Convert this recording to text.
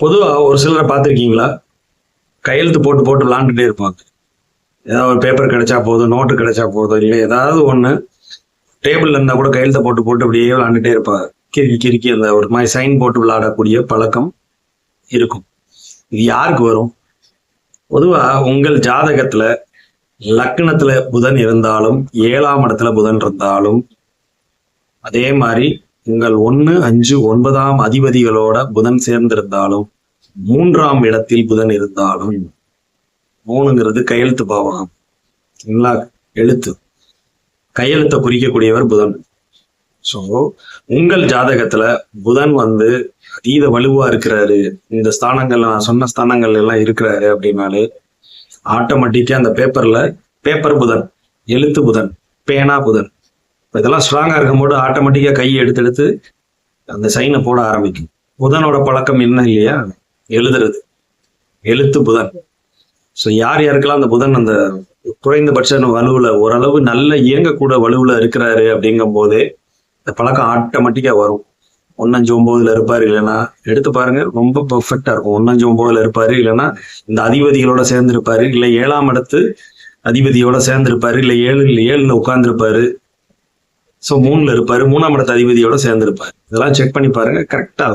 பொதுவாக ஒரு சிலரை பார்த்துருக்கீங்களா? கையெழுத்து போட்டு போட்டு விளாண்டுட்டே இருப்பாங்க. ஏதாவது ஒரு பேப்பர் கிடைச்சா போதும் நோட்டு கிடைச்சா போதும் இல்லை ஏதாவது ஒன்று டேபிள் இருந்தால் கூட கையெழுத்தை போட்டு போட்டு அப்படியே விளாண்டுட்டே இருப்பாங்க. கிறுக்கி கிறுக்கி அந்த ஒரு மாதிரி சைன் போட்டு விளாடக்கூடிய பழக்கம் இருக்கும். இது யாருக்கு வரும்? பொதுவாக உங்கள் ஜாதகத்தில் லக்னத்தில் புதன் இருந்தாலும் ஏழாம் இடத்துல புதன் இருந்தாலும் அதே மாதிரி உங்கள் ஒன்று அஞ்சு ஒன்பதாம் அதிபதிகளோட புதன் சேர்ந்திருந்தாலும் மூன்றாம் இடத்தில் புதன் இருந்தாலும் மூணுங்கிறது கையெழுத்து பாவகம். சரிங்களா எழுத்து. கையெழுத்தை குறிக்கக்கூடியவர் புதன். ஸோ உங்கள் ஜாதகத்துல புதன் வந்து அதீத வலுவா இருக்கிறாரு. இந்த ஸ்தானங்கள்ல நான் சொன்ன ஸ்தானங்கள்ல எல்லாம் இருக்கிறாரு அப்படின்னாலே ஆட்டோமேட்டிக்கா அந்த பேப்பர்ல பேப்பர் புதன் எழுத்து புதன் பேனா புதன். இப்போ இதெல்லாம் ஸ்ட்ராங்கா இருக்கும்போது ஆட்டோமேட்டிக்காக கையை எடுத்து எடுத்து அந்த சைனை போட ஆரம்பிக்கும். புதனோட பழக்கம் என்ன இல்லையா? எழுதுறது. எழுத்து புதன். ஸோ யார் யாருக்கெல்லாம் அந்த புதன் அந்த குறைந்தபட்ச வலுவில் ஓரளவு நல்ல இயங்கக்கூட வலுவில் இருக்கிறாரு அப்படிங்கும் போதே இந்த பழக்கம் ஆட்டோமேட்டிக்காக வரும். ஒன்னஞ்சு ஒம்போதுல இருப்பாரு இல்லைன்னா எடுத்து பாருங்க ரொம்ப பெர்ஃபெக்டா இருக்கும். ஒன்னஞ்சு ஒம்போதுல இருப்பாரு இல்லைன்னா இந்த அதிபதிகளோட சேர்ந்து இருப்பாரு ஏழாம் இடத்து அதிபதியோட சேர்ந்து இருப்பாரு ஏழு ஏழுல உட்கார்ந்துருப்பாரு. ஸோ மூணில் இருப்பாரு. மூணாம் இடத்த அதிபதியோட சேர்ந்து இருப்பாரு இதெல்லாம் செக் பண்ணி பாருங்க. கரெக்டா